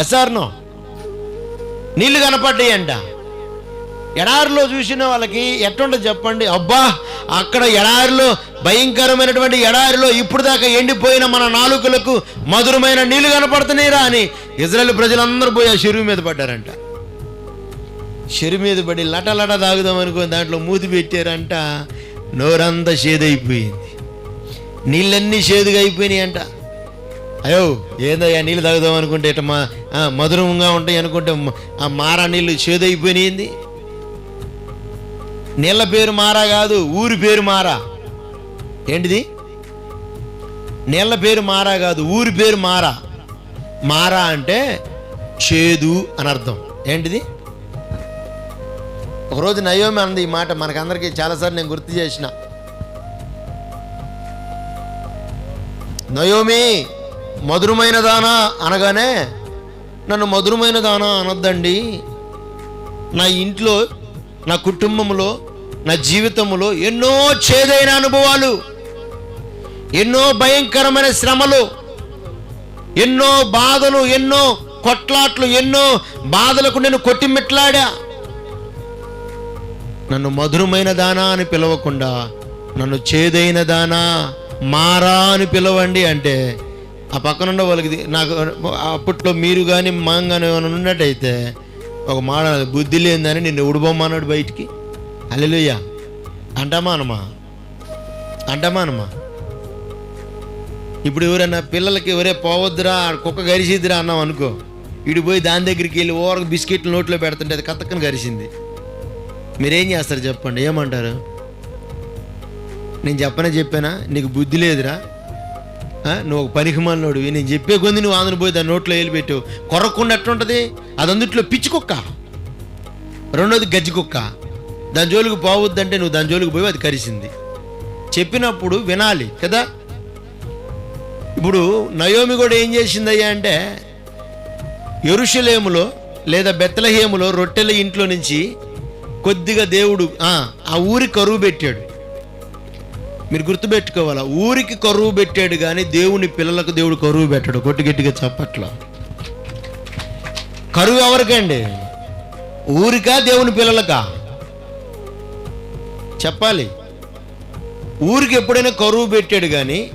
ఎస్ఆర్నో నీళ్ళు కనపడ్డాయి అంట ఎడారిలో చూసిన వాళ్ళకి ఎట్టుండదు చెప్పండి. అబ్బా అక్కడ ఎడారిలో భయంకరమైనటువంటి ఎడారిలో ఇప్పుడు దాకా ఎండిపోయిన మన నాలుకలకు మధురమైన నీళ్ళు కనపడుతున్నాయిరా అని ఇజ్రాయల్ ప్రజలందరూ పోయి ఆ చెరువు మీద పడ్డారంట. చెరువు మీద పడి లట లట తాగుదాం అనుకుని దాంట్లో మూతి పెట్టారంట. నోరంతా చేదైపోయింది. నీళ్ళన్నీ చేదుగా అయిపోయినాయి అంట అయ్యో. ఏందయ్యా నీళ్ళు తాగుదాం అనుకుంటే ఇట్లా మా మధురంగా ఉంటాయి అనుకుంటే ఆ మారా నీళ్ళు చేదైపోయినాయింది. నీళ్ళ పేరు మారా కాదు ఊరి పేరు మారా. ఏంటిది? నీళ్ళ పేరు మారా కాదు ఊరి పేరు మారా. మారా అంటే చేదు అని అర్థం. ఏంటిది? ఒకరోజు నయోమి అంది ఈ మాట మనకందరికీ చాలాసార్లు నేను గుర్తు చేసిన. నయోమి! మధురమైన దానా అనగానే నన్ను మధురమైన దానా అనొద్దండి. నా ఇంట్లో నా కుటుంబంలో నా జీవితంలో ఎన్నో చేదైన అనుభవాలు ఎన్నో భయంకరమైన శ్రమలు ఎన్నో బాధలు ఎన్నో కొట్లాట్లు ఎన్నో బాధలకు నేను కొట్టిమిట్లాడా? నన్ను మధురమైన దానా అని పిలవకుండా నన్ను చేదైన దానా మారా అని పిలవండి అంటే ఆ పక్కన ఉన్న వాళ్ళకి నాకు అప్పట్లో మీరు కానీ మనం కానీ ఏమైనా ఉన్నట్టయితే ఒక మాట బుద్ధి లేదని నిన్ను ఉడిపోమన్నాడు బయటికి. అల్లెలుయ్యా అంటామా అనమా అంటామా అనమా ఇప్పుడు ఎవరైనా పిల్లలకి ఎవరే పోవద్దురా ఆ కుక్క గరిసిద్దిరా అన్నాం అనుకో ఇటు పోయి దాని దగ్గరికి వెళ్ళి ఓరకు బిస్కెట్లు నోట్లో పెడుతుంటే అది కత్తక్కని గరిసింది. మీరేం చేస్తారు చెప్పండి ఏమంటారు? నేను చెప్పనే చెప్పానా? నీకు బుద్ధి లేదురా? నువ్వు ఒక పనికిమాలినోడువి నేను చెప్పే కొంది నువ్వు ఆంధ్ర పోయి దాని నోట్లో వేలు కొరకుండా ఎట్లుంటుంది? అది అందుట్లో పిచ్చి కుక్క. రెండోది గజ్జి కుక్క. దాని జోలికి పోవద్దంటే నువ్వు దాని జోలికి పోయి అది కరిసింది. చెప్పినప్పుడు వినాలి కదా? ఇప్పుడు నయోమి కూడా ఏం చేసిందయ్యా అంటే ఎరుషలేములో లేదా బెత్తలహేములో రొట్టెల ఇంట్లో నుంచి కొద్దిగా దేవుడు ఆ ఆ ఊరి కరువు పెట్టాడు. మీరు గుర్తుపెట్టుకోవాలా? ఊరికి కరువు పెట్టాడు కానీ దేవుని పిల్లలకు దేవుడు కరువు పెట్టాడు. కొట్టి గట్టిగా చెప్పట్ల. కరువు ఎవరికండి? ఊరికా దేవుని పిల్లలకా? చెప్పాలి. ఊరికి ఎప్పుడైనా కరువు పెట్టాడు కానీ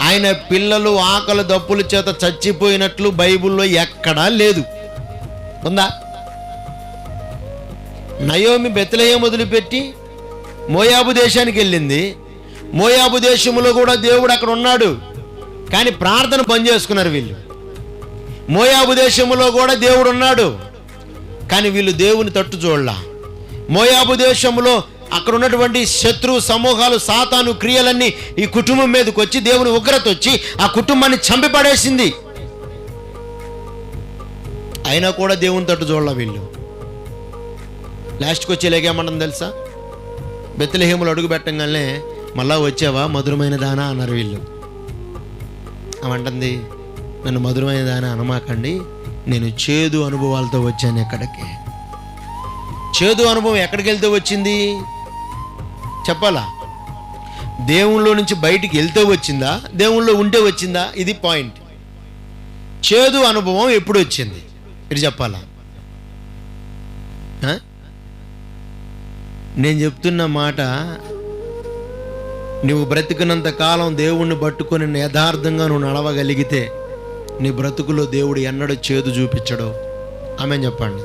ఆయన పిల్లలు ఆకలి దప్పుల చేత చచ్చిపోయినట్లు బైబిల్లో ఎక్కడా లేదు. ఉందా? నయోమి బెత్తలయం వదిలిపెట్టి మోయాబు దేశానికి వెళ్ళింది. మోయాబు దేశంలో కూడా దేవుడు అక్కడ ఉన్నాడు. కానీ ప్రార్థన బంద్ చేసుకున్నారు వీళ్ళు. మోయాబు దేశంలో కూడా దేవుడు ఉన్నాడు. కానీ వీళ్ళు దేవుని తట్టు చూడలా. మోయాబు దేశంలో అక్కడ ఉన్నటువంటి శత్రు సమూహాలు సాతాను క్రియలన్నీ ఈ కుటుంబం మీదకి వచ్చి దేవుని ఉగ్రత వచ్చి ఆ కుటుంబాన్ని చంపిపడేసింది. అయినా కూడా దేవుని తట్టు చూడాల వీళ్ళు. లాస్ట్కి వచ్చి లేకేమంటుంది తెలుసా? బెత్తలహేములు అడుగు పెట్టంగానే మళ్ళా వచ్చావా? మధురమైన దానా? అన్నారు వీళ్ళు. అవంటుంది నన్ను మధురమైన దానా అనమాకండి. నేను చేదు అనుభవాలతో వచ్చాను ఎక్కడికి? చేదు అనుభవం ఎక్కడికి వెళ్తే వచ్చింది? చెప్పాలా? దేవుళ్ళో నుంచి బయటికి వెళ్తే వచ్చిందా? దేవుళ్ళో ఉంటే వచ్చిందా? ఇది పాయింట్. చేదు అనుభవం ఎప్పుడు వచ్చింది? ఇది చెప్పాలా? నేను చెప్తున్న మాట నువ్వు బ్రతికినంత కాలం దేవుణ్ణి పట్టుకొని యథార్థంగా నువ్వు నడవగలిగితే నీ బ్రతుకులో దేవుడు ఎన్నడూ చేదు చూపించడు. ఆమె చెప్పండి.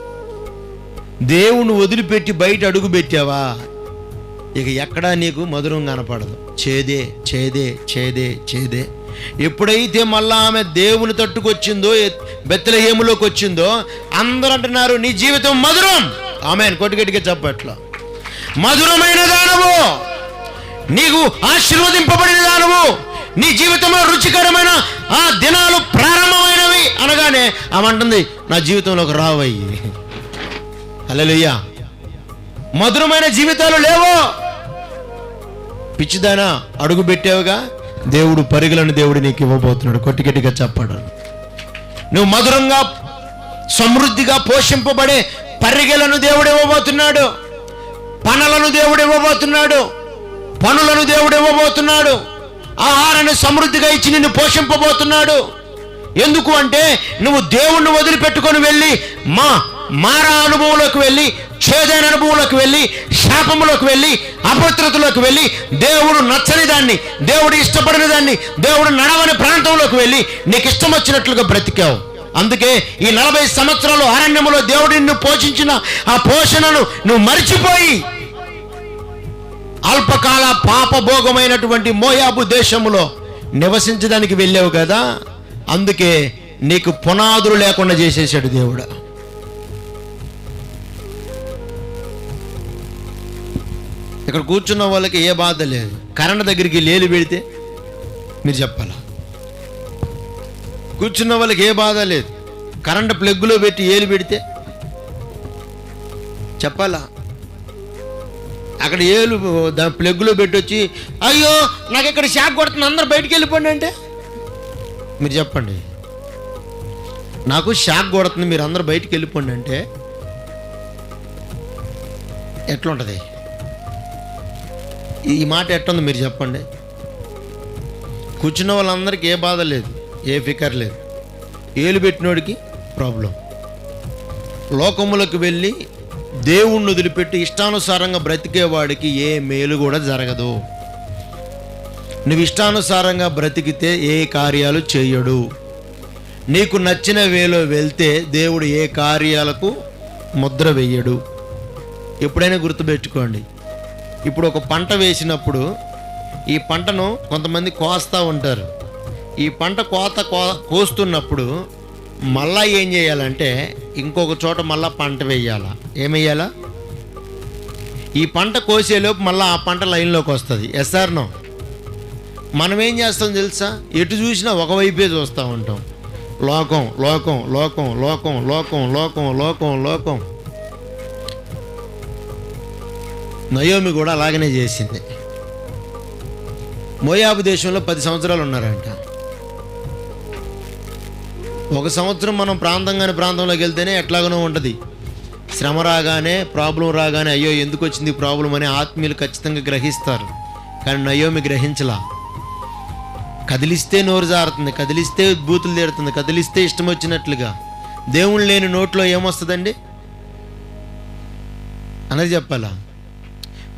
దేవుణ్ణి వదిలిపెట్టి బయట అడుగు పెట్టావా? ఇక ఎక్కడా నీకు మధురం కనపడదు. చేదే చేదే చేదే చేదే. ఎప్పుడైతే మళ్ళా ఆమె దేవుని తట్టుకొచ్చిందో బెత్తలహేములోకి వచ్చిందో అందరూ అంటున్నారు నీ జీవితం మధురం. ఆమె కొట్టుకెట్టుగా చెప్పట్లో. మధురమైన దానవు నీకు ఆశీర్వదింపబడిన దానము నీ జీవితంలో రుచికరమైన ఆ దినాలు ప్రారంభమైనవి అనగానే ఆమంటుంది నా జీవితంలోకి రావయ్యి. హల్లెలూయా. మధురమైన జీవితాలు లేవో? పిచ్చిదానా అడుగు పెట్టావుగా? దేవుడు పరుగులను దేవుడు నీకు ఇవ్వబోతున్నాడు. కొట్టిగట్టిగా చెప్పాడు. నువ్వు మధురంగా సమృద్ధిగా పోషింపబడే పరిగెలను దేవుడు ఇవ్వబోతున్నాడు. పనులను దేవుడు ఇవ్వబోతున్నాడు. పనులను దేవుడు ఇవ్వబోతున్నాడు. ఆహారాన్ని సమృద్ధిగా ఇచ్చి నిన్ను పోషింపబోతున్నాడు. ఎందుకు అంటే నువ్వు దేవుణ్ణి వదిలిపెట్టుకొని వెళ్ళి మా మారా అనుభవంలోకి వెళ్ళి చేదైన అనుభవంలోకి వెళ్ళి శాపములోకి వెళ్ళి అపవిత్రతలోకి వెళ్ళి దేవుడు నచ్చని దాన్ని దేవుడు ఇష్టపడిన దాన్ని దేవుడు నడవని ప్రాంతంలోకి వెళ్ళి నీకు ఇష్టం వచ్చినట్లుగా బ్రతికావు. అందుకే ఈ నలభై సంవత్సరాలు అరణ్యములో దేవుడిని పోషించిన ఆ పోషణను నువ్వు మరిచిపోయి అల్పకాల పాపభోగమైనటువంటి మోయాబు దేశంలో నివసించడానికి వెళ్ళావు కదా అందుకే నీకు పునాదులు లేకుండా చేసేసాడు దేవుడు. ఇక్కడ కూర్చున్న వాళ్ళకి ఏ బాధ లేదు. కరెంట్ దగ్గరికి లేలు పెడితే మీరు చెప్పాలా? కూర్చున్న వాళ్ళకి ఏ బాధ లేదు. కరెంట్ ప్లగ్లో పెట్టి ఏలు పెడితే చెప్పాలా? అక్కడ ఏలు దాని ప్లగ్లో పెట్టొచ్చి అయ్యో నాకు ఇక్కడ షాక్ కొడుతుంది అందరు బయటికి వెళ్ళిపోండి అంటే? మీరు చెప్పండి. నాకు షాక్ కొడుతుంది మీరు అందరు బయటికి వెళ్ళిపోండి అంటే? ఎట్లుంటుంది? ఈ మాట ఎట్టుంది మీరు చెప్పండి. కూర్చున్న వాళ్ళందరికీ ఏ బాధ లేదు ఏ ఫికర్ లేదు. ఏలు పెట్టినోడికి ప్రాబ్లం. లోకములకు వెళ్ళి దేవుణ్ణి వదిలిపెట్టి ఇష్టానుసారంగా బ్రతికేవాడికి ఏ మేలు కూడా జరగదు. నువ్వు ఇష్టానుసారంగా బ్రతికితే ఏ కార్యాలు చేయడు. నీకు నచ్చిన వేలో వెళ్తే దేవుడు ఏ కార్యాలకు ముద్ర వేయడు. ఎప్పుడైనా గుర్తుపెట్టుకోండి. ఇప్పుడు ఒక పంట వేసినప్పుడు ఈ పంటను కొంతమంది కోస్తూ ఉంటారు. ఈ పంట కోత కో కోస్తున్నప్పుడు మళ్ళా ఏం చేయాలంటే ఇంకొక చోట మళ్ళా పంట వేయాలా? ఏమయ్యాలా? ఈ పంట కోసేలోపు మళ్ళీ ఆ పంట లైన్లోకి వస్తుంది. ఎస్ఆర్నో మనం ఏం చేస్తాం తెలుసా? ఎటు చూసినా ఒకవైపే చూస్తూ ఉంటాం. లోకం లోకం లోకం లోకం లోకం లోకం లోకం లోకం. నయోమి కూడా అలాగనే చేసింది. మోయాబు దేశంలో పది సంవత్సరాలు ఉన్నారంట. ఒక సంవత్సరం మనం ప్రాంతం కాని ప్రాంతంలోకి వెళ్తేనే ఎట్లాగనో ఉంటుంది. శ్రమ రాగానే ప్రాబ్లం రాగానే అయ్యో ఎందుకు వచ్చింది ప్రాబ్లం అని ఆత్మీయులు ఖచ్చితంగా గ్రహిస్తారు. కానీ నయోమి గ్రహించలా. కదిలిస్తే నోరు జారుతుంది కదిలిస్తే బూతులు తీరుతుంది కదిలిస్తే ఇష్టం వచ్చినట్లుగా. దేవుడు లేని నోట్లో ఏమొస్తుందండి? అన్నది చెప్పాలా?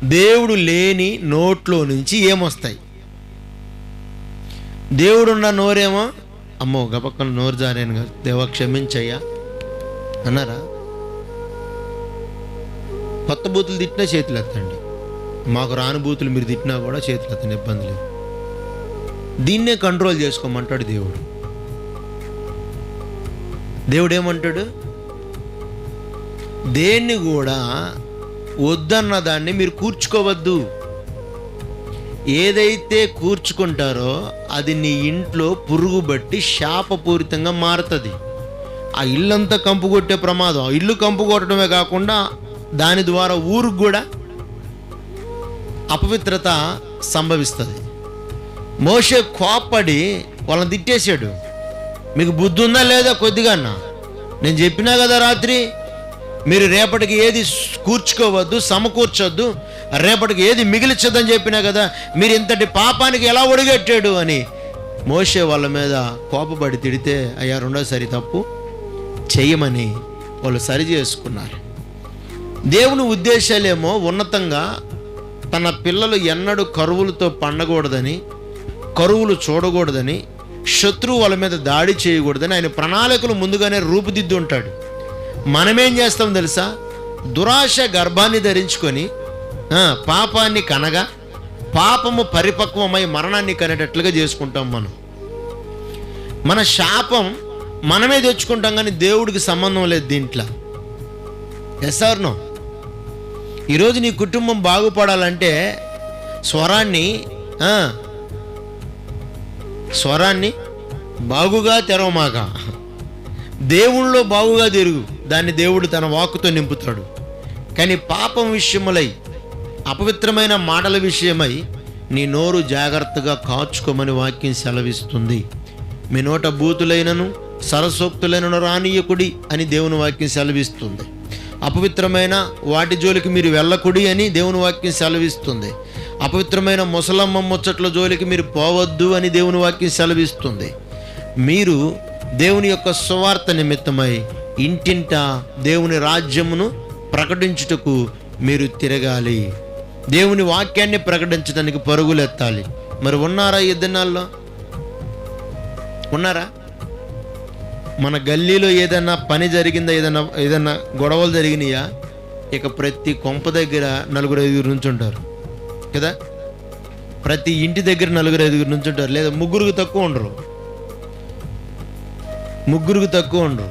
దేవుడు లేని నోట్లో నుంచి ఏమొస్తాయి? దేవుడున్న నోరేమో? అమ్మో గబక్కన నోరు జారాను దేవ క్షమించయ్యా. అన్నారా? కొత్త బూతులు తిట్టినా చేతులు ఎత్తండి. మాకు రాని బూతులు మీరు తిట్టినా కూడా చేతులు ఎత్తండి ఇబ్బంది లేదు. దీన్నే కంట్రోల్ చేసుకోమంటాడు దేవుడు. దేవుడు ఏమంటాడు దేన్ని కూడా వద్దన్న దాన్ని మీరు కూర్చుకోవద్దు. ఏదైతే కూర్చుకుంటారో అది నీ ఇంట్లో పురుగు బట్టి శాపపూరితంగా మారుతుంది. ఆ ఇల్లంతా కంపు కొట్టే ప్రమాదం. ఆ ఇల్లు కంపు కొట్టడమే కాకుండా దాని ద్వారా ఊరికి కూడా అపవిత్రత సంభవిస్తుంది. మోషే కోప్పడి వాళ్ళని తిట్టేశాడు. మీకు బుద్ధి ఉందా లేదా కొద్దిగా అన్న? నేను చెప్పినా కదా రాత్రి మీరు రేపటికి ఏది కూర్చుకోవద్దు సమకూర్చొద్దు రేపటికి ఏది మిగిలిచ్చొద్దని చెప్పినా కదా మీరు ఇంతటి పాపానికి ఎలా ఒడిగట్టాడు అని మోసే వాళ్ళ మీద కోపపడి తిడితే అయ్యా రెండోసారి తప్పు చేయమని వాళ్ళు సరి చేసుకున్నారు. దేవుని ఉద్దేశాలేమో ఉన్నతంగా తన పిల్లలు ఎన్నడూ కరువులతో పండకూడదని కరువులు చూడకూడదని శత్రువు వాళ్ళ మీద దాడి చేయకూడదని ఆయన ప్రణాళికలు ముందుగానే రూపుదిద్దు ఉంటాడు. మనమేం చేస్తాం తెలుసా? దురాశ గర్భాన్ని ధరించుకొని పాపాన్ని కనగా పాపము పరిపక్వమై మరణాన్ని కనేటట్లుగా చేసుకుంటాం మనం. మన శాపం మనమే తెచ్చుకుంటాం కానీ దేవుడికి సంబంధం లేదు దీంట్లో. ఎస్ ఆర్ నో ఈరోజు నీ కుటుంబం బాగుపడాలంటే స్వరాన్ని స్వరాన్ని బాగుగా తెరవమాక దేవుళ్ళో బాగుగా తిరుగు. దాన్ని దేవుడు తన వాక్కుతో నింపుతాడు. కానీ పాపం విషయములై అపవిత్రమైన మాటల విషయమై నీ నోరు జాగ్రత్తగా కాచుకోమని వాక్యం సెలవిస్తుంది. మీ నోట బూతులైనను సరసోక్తులైనను రానీయకుడి అని దేవుని వాక్యం సెలవిస్తుంది. అపవిత్రమైన వాటి జోలికి మీరు వెళ్ళకుడి అని దేవుని వాక్యం సెలవిస్తుంది. అపవిత్రమైన ముసలమ్మ ముచ్చట్ల జోలికి మీరు పోవద్దు అని దేవుని వాక్యం సెలవిస్తుంది. మీరు దేవుని యొక్క సువార్త నిమిత్తమై ఇంటింట దేవుని రాజ్యమును ప్రకటించుటకు మీరు తిరగాలి. దేవుని వాక్యాన్ని ప్రకటించడానికి పరుగులెత్తాలి. మరి ఉన్నారా ఈ దినాల్లో ఉన్నారా? మన గల్లీలో ఏదైనా పని జరిగిందా ఏదైనా ఏదైనా గొడవలు జరిగినాయా? ఇక ప్రతి కొంప దగ్గర నలుగురు ఐదుగురు నుంచి ఉంటారు కదా? ప్రతి ఇంటి దగ్గర నలుగురు ఐదుగురు నుంచి ఉంటారు లేదా ముగ్గురికి తక్కువ ఉండరు. ముగ్గురికి తక్కువ ఉండరు.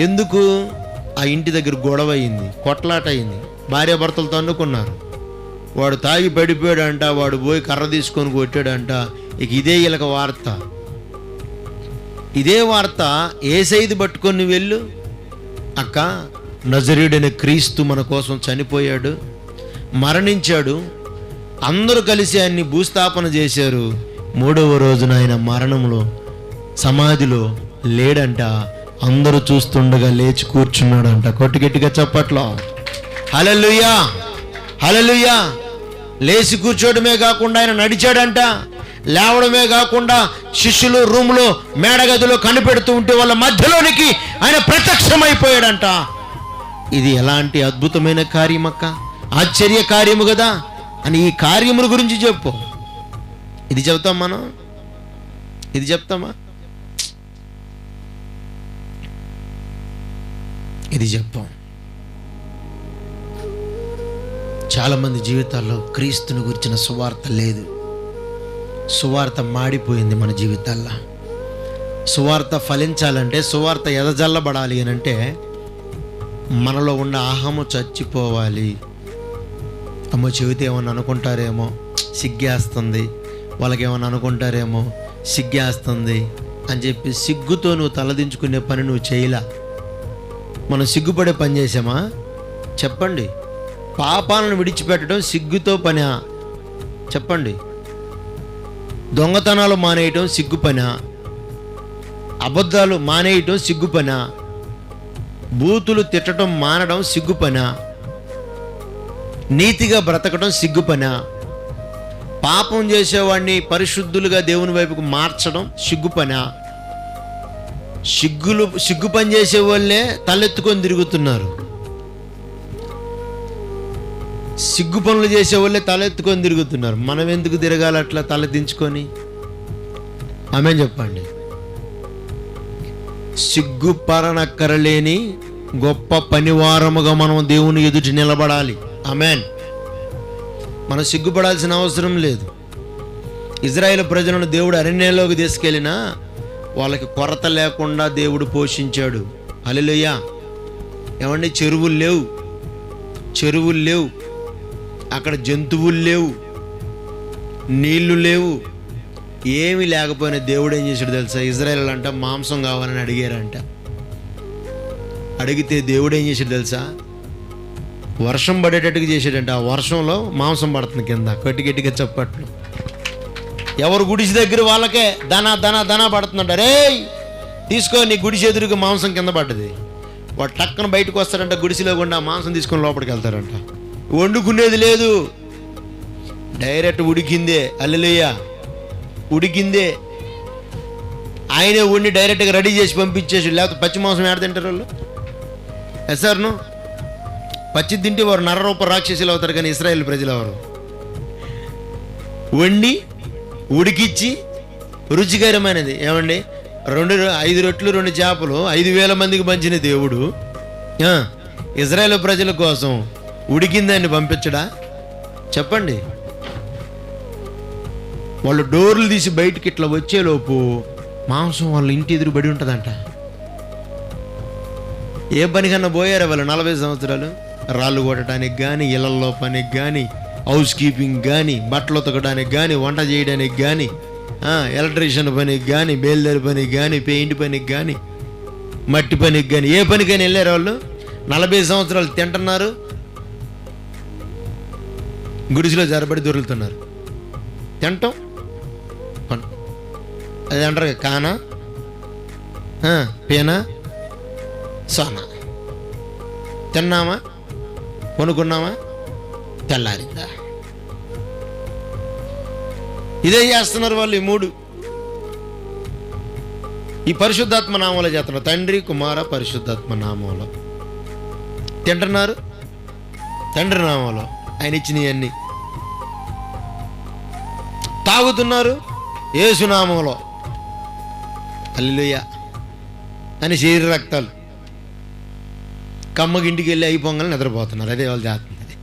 ఎందుకు? ఆ ఇంటి దగ్గర గొడవ అయింది కొట్లాట అయింది. భార్యాభర్తలతో అనుకున్నారు వాడు తాగి పడిపోయాడంట వాడు పోయి కర్ర తీసుకొని కొట్టాడంట. ఇక ఇదే ఇలక వార్త. ఇదే వార్త ఏ సైజు పట్టుకొని వెళ్ళు. అక్క నజరీడైన క్రీస్తు మన కోసం చనిపోయాడు మరణించాడు అందరూ కలిసి ఆయన్ని భూస్థాపన చేశారు. మూడవ రోజున ఆయన మరణంలో సమాధిలో లేడంట అందరూ చూస్తుండగా లేచి కూర్చున్నాడంట. కొట్టి గట్టిగా చప్పట్లో. హలలుయా హలలుయా లేచి కూర్చోవడమే కాకుండా ఆయన నడిచాడంట. లేవడమే కాకుండా శిష్యులు రూములు మేడగదిలో కనిపెడుతూ ఉంటే వాళ్ళ మధ్యలోనికి ఆయన ప్రత్యక్షమైపోయాడంట. ఇది ఎలాంటి అద్భుతమైన కార్యమక్క ఆశ్చర్య కార్యము కదా? అని ఈ కార్యముల గురించి చెప్పు. ఇది చెప్తాం మనం? ఇది చెప్తామా? ఇది చెప్పాం. చాలామంది జీవితాల్లో క్రీస్తుని గురించిన సువార్త లేదు. సువార్త మాడిపోయింది మన జీవితాల్లో. సువార్త ఫలించాలంటే సువార్త ఎదజల్లబడాలి అని అంటే మనలో ఉన్న అహము చచ్చిపోవాలి. అమ్మో చెబితే ఏమన్నా అనుకుంటారేమో? సిగ్గేస్తుంది. వాళ్ళకి ఏమన్నా అనుకుంటారేమో? సిగ్గేస్తుంది అని చెప్పి సిగ్గుతో నువ్వు తలదించుకునే పని నువ్వు చేయలా. మనం సిగ్గుపడే పని చేసామా చెప్పండి. పాపాలను విడిచిపెట్టడం సిగ్గుతో పనా? చెప్పండి. దొంగతనాలు మానేయటం సిగ్గుపన? అబద్ధాలు మానేయటం సిగ్గుపన? బూతులు తిట్టడం మానడం సిగ్గుపన? నీతిగా బ్రతకడం సిగ్గుపన? పాపం చేసేవాడిని పరిశుద్ధులుగా దేవుని వైపుకు మార్చడం సిగ్గుపన? సిగ్గులు సిగ్గు పని చేసే వాళ్ళే తలెత్తుకొని తిరుగుతున్నారు. సిగ్గు పనులు చేసే వాళ్ళే తలెత్తుకొని తిరుగుతున్నారు. మనం ఎందుకు తిరగాలి అట్లా తల దించుకొని? ఆమె చెప్పండి. సిగ్గుపరనక్కరలేని గొప్ప పనివారముగా మనం దేవుని ఎదుటి నిలబడాలి. అమెన్ మనం సిగ్గుపడాల్సిన అవసరం లేదు. ఇజ్రాయేల్ ప్రజలను దేవుడు అరణ్యంలోకి తీసుకెళ్ళినా వాళ్ళకి కొరత లేకుండా దేవుడు పోషించాడు. అలెలుయ్యా ఏమండి? చెరువులు లేవు. చెరువులు లేవు. అక్కడ జంతువులు లేవు నీళ్ళు లేవు. ఏమి లేకపోయినా దేవుడు ఏం చేశాడు తెలుసా? ఇజ్రాయల్ అంట మాంసం కావాలని అడిగారంట. అడిగితే దేవుడు ఏం చేశాడు తెలుసా? వర్షం పడేటట్టుగా చేశాడంట. ఆ వర్షంలో మాంసం పడుతుంది కింద గట్టి గట్టిగా చప్పట్లు. ఎవరు గుడిసి దగ్గర వాళ్ళకే ధన ధన దన పడుతుందంట. రే తీసుకో నీ గుడిసి ఎదురుగా మాంసం కింద పడ్డది. వాడు టక్కన బయటకు వస్తారంట గుడిసిలో గుండా మాంసం తీసుకొని లోపలికి వెళ్తారంట వండుకునేది లేదు. డైరెక్ట్ ఉడికిందే అల్లెలుయ్య ఉడికిందే. ఆయనే వండి డైరెక్ట్గా రెడీ చేసి పంపించేసి లేకపోతే పచ్చి మాంసం ఏడ తింటారు వాళ్ళు? ఎస్ఆర్ను పచ్చి తింటే వారు నరరూప రాక్షసులు అవుతారు కానీ ఇస్రాయేల్ ప్రజలు ఎవరు? వండి ఉడికిచ్చి రుచికరమైనది. ఏమండి? రెండు ఐదు రొట్లు రెండు చేపలు ఐదు వేల మందికి పంచిన దేవుడు. ఆ, ఇజ్రాయేల్ ప్రజల కోసం. ఉడికిందాన్ని పంపించడా? చెప్పండి. వాళ్ళు డోర్లు తీసి బయటికి ఇట్లా వచ్చేలోపు మాంసం వాళ్ళ ఇంటి ఎదురు బడి ఉంటుందంట. ఏ పనికన్నా పోయారు వాళ్ళు నలభై సంవత్సరాలు? రాళ్ళు కొట్టడానికి కానీ ఇళ్ళల్లో పనికి కానీ హౌస్ కీపింగ్ కానీ బట్టలు ఉతకడానికి కానీ వంట చేయడానికి కానీ ఎలక్ట్రీషియన్ పనికి కానీ బేల్దారి పనికి కానీ పెయింట్ పనికి కానీ మట్టి పనికి కానీ ఏ పనికైనా వెళ్ళారు వాళ్ళు? నలభై సంవత్సరాలు తింటున్నారు గుడిసిలో జరబడి దొరుకుతున్నారు తింటాం. అది అంటారు కానా? పేనా? సోనా. తిన్నామా? కొనుక్కున్నామా? తెల్లారిందా? ఇదే చేస్తున్నారు వాళ్ళు ఈ మూడు. ఈ పరిశుద్ధాత్మ నామంలో చేస్తున్నారు. తండ్రి కుమార పరిశుద్ధాత్మ నామంలో. తింటున్నారు? తండ్రి నామంలో. ఆయన ఇచ్చినవన్నీ తాగుతున్నారు ఏసునామంలో అల్లుయ్య అని శరీర రక్తాలు. కమ్మగింటికి వెళ్ళి అయిపోగానే నిద్రపోతున్నారు. అదే వాళ్ళు చేస్తుంది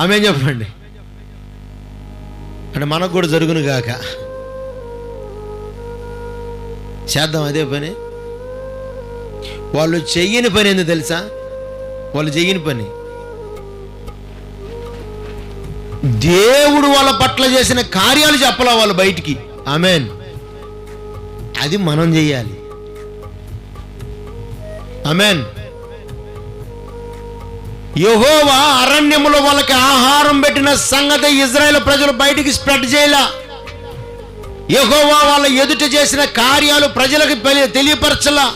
ఆమె చెప్పండి? అంటే మనకు కూడా జరుగును గాక. చేద్దాం అదే పని. వాళ్ళు చెయ్యని పని ఏందో తెలుసా? వాళ్ళు చెయ్యని పని. దేవుడు వాళ్ళ పట్ల చేసిన కార్యాలు చెప్పలే వాళ్ళు బయటికి. ఆమెన్. అది మనం చెయ్యాలి ఆమెన్. యహోవా అరణ్యములో వాళ్ళకి ఆహారం పెట్టిన సంగతి ఇజ్రాయెల్ ప్రజలు బయటికి స్ప్రెడ్ చేయలా. యహోవా వాళ్ళ ఎదుట చేసిన కార్యాలు ప్రజలకు తెలియపరచలా.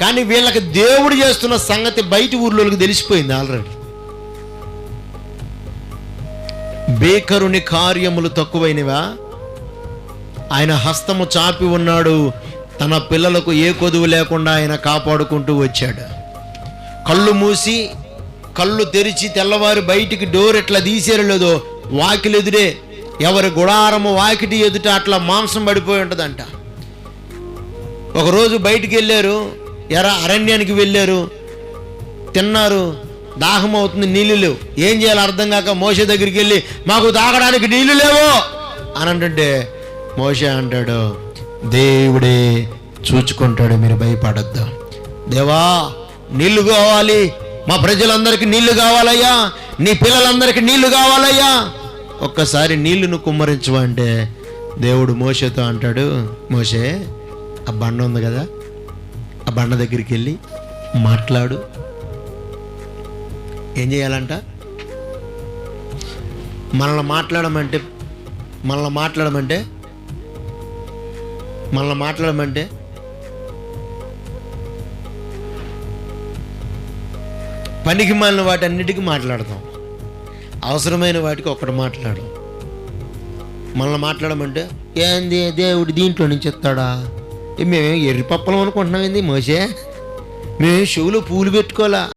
కానీ వీళ్ళకి దేవుడు చేస్తున్న సంగతి బయటి ఊర్లోకి తెలిసిపోయింది ఆల్రెడీ. బేకరుని కార్యములు తక్కువైనవా? ఆయన హస్తము చాపి ఉన్నాడు తన పిల్లలకు ఏ కొదువు లేకుండా ఆయన కాపాడుకుంటూ వచ్చాడు. కళ్ళు మూసి కళ్ళు తెరిచి తెల్లవారు బయటికి డోర్ ఎట్లా తీసేరు లేదో వాకిలెదురే ఎవరి గుడారము వాకిటి ఎదుట అట్లా మాంసం పడిపోయి ఉంటుందంట. ఒకరోజు బయటికి వెళ్ళారు ఎరా అరణ్యానికి వెళ్ళారు తిన్నారు దాహం అవుతుంది నీళ్ళు లేవు. ఏం చేయాలో అర్థం కాక మోసే దగ్గరికి వెళ్ళి మాకు తాగడానికి నీళ్ళు లేవు అని అంటుంటే మోసే అంటాడు దేవుడే చూచుకుంటాడు మీరు భయపడద్దు. దేవా నీళ్ళు కావాలి. మా ప్రజలందరికీ నీళ్ళు కావాలయ్యా. నీ పిల్లలందరికీ నీళ్ళు కావాలయ్యా. ఒక్కసారి నీళ్ళును కుమ్మరించు అంటే దేవుడు మోసేతో అంటాడు మోసే ఆ బండ ఉంది కదా ఆ బండ దగ్గరికి వెళ్ళి మాట్లాడు. ఏం చేయాలంట? మనల్ని మాట్లాడమంటే మనల్ని మాట్లాడమంటే మనల్ని మాట్లాడమంటే పనికి మాలిన వాటి అన్నిటికీ మాట్లాడతాం. అవసరమైన వాటికి ఒక్కటి మాట్లాడడం మనల్ని మాట్లాడమంటే ఏంది దేవుడు దీంట్లో నుంచి ఇస్తాడా మేమేం ఎర్రి పప్పలం అనుకుంటున్నాం ఏంది మోసే? మేము చెవులో పూలు పెట్టుకోవాలా?